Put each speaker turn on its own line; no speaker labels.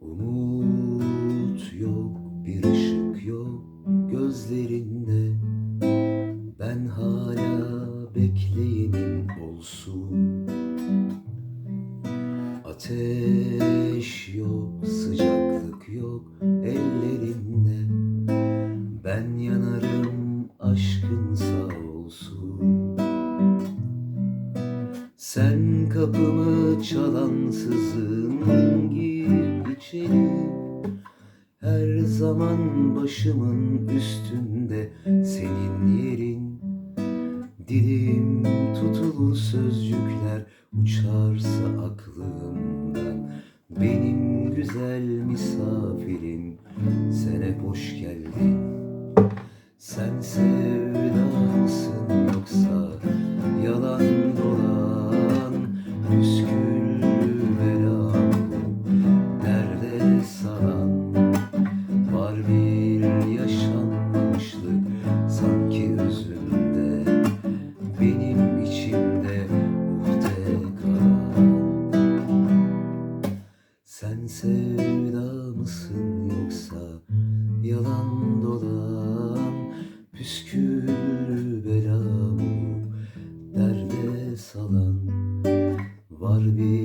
Umut yok, bir ışık yok gözlerinde. Ben hala bekleyenim olsun. Ateş yok, sıcaklık yok ellerinde. Ben yanarım aşkın sağ olsun. Sen kapımı çalansızın gir içeri Her zaman başımın üstünde. Senin yerin Dilim tutulur sözcükler uçarsa aklımdan. Benim güzel misafirim sen hep hoş geldin sevda mısın yoksa yalan dolan Püskül belamı derde salan Var bir